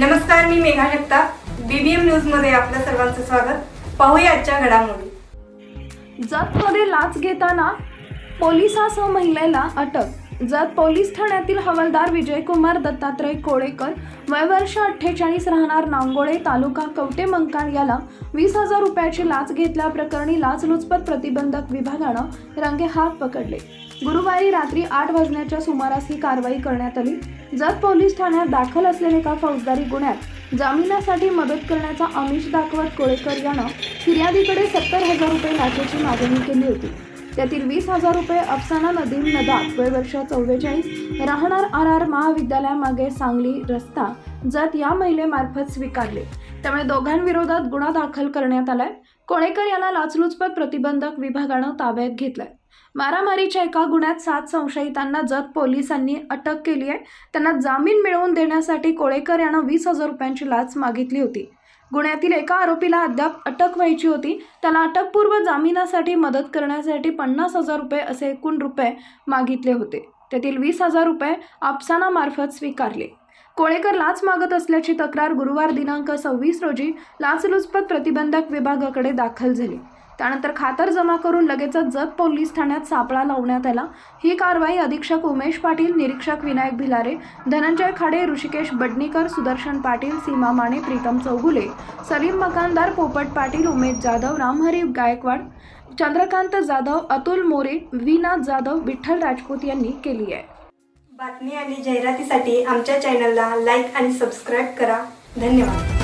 नमस्कार मी मेघा जगताप. बीबीएम न्यूजमध्ये आपलं सर्वांचं स्वागत. पाहूया आजच्या घडामोडी. जतमध्ये लाच घेताना पोलिसासह महिलेला अटक जत पोलीस ठाण्यातील हवालदार विजयकुमार दत्तात्रय कोळेकर वय वर्ष अठ्ठेचाळीस राहणार नांगोळे तालुका कवटे मंकाळ याला वीस हजार रुपयाची लाच घेतल्याप्रकरणी लाचलुचपत प्रतिबंधक विभागानं रंगे हात पकडले. गुरुवारी रात्री आठ वाजण्याच्या सुमारास ही कारवाई करण्यात आली. जत पोलीस ठाण्यात दाखल असलेल्या एका फौजदारी गुन्ह्यात जामिनासाठी मदत करण्याचा आमिष दाखवत कोळेकर यानं फिर्यादीकडे सत्तर हजार रुपये लाचेची मागणी केली होती. त्यातील वीस हजार रुपये अफसाना नदीम नदाब वय वर्ष चव्वेचाळीस राहणार आर आर महाविद्यालयामागे सांगली रस्ता जत या महिलेमार्फत स्वीकारले. त्यामुळे दोघांविरोधात गुन्हा दाखल करण्यात आलाय. कोळेकर याला लाचलुचपत प्रतिबंधक विभागानं ताब्यात घेतलाय. मारामारीच्या एका गुन्ह्यात सात संशयितांना जत पोलिसांनी अटक केली आहे त्यांना जामीन मिळवून देण्यासाठी कोळेकर यानं वीस हजार रुपयांची लाच मागितली होती. गुन्ह्यातील एका आरोपीला अद्याप अटक व्हायची होती. त्याला अटकपूर्व जामिनासाठी मदत करण्यासाठी पन्नास हजार रुपये असे एकूण रुपये मागितले होते. त्यातील वीस हजार रुपये आपसानामार्फत स्वीकारले. कोळेकर लाच मागत असल्याची तक्रार गुरुवार दिनांक सव्वीस रोजी लाचलुचपत प्रतिबंधक विभागाकडे दाखल झाली. त्यानंतर खातर जमा करून लगेचच जत पोलीस ठाण्यात सापळा लावण्यात आला. ही कारवाई अधीक्षक उमेश पाटील निरीक्षक विनायक भिलारे धनंजय खाडे ऋषिकेश बडणीकर सुदर्शन पाटील सीमा माने प्रीतम चौगुले सलीम मकानदार पोपट पाटील उमेश जाधव रामहरी गायकवाड चंद्रकांत जाधव अतुल मोरे विनाथ जाधव विठ्ठल राजपूत यांनी केली आहे. बातमी आणि जाहिरातीसाठी आमच्या चॅनलला लाईक आणि सबस्क्राईब करा. धन्यवाद.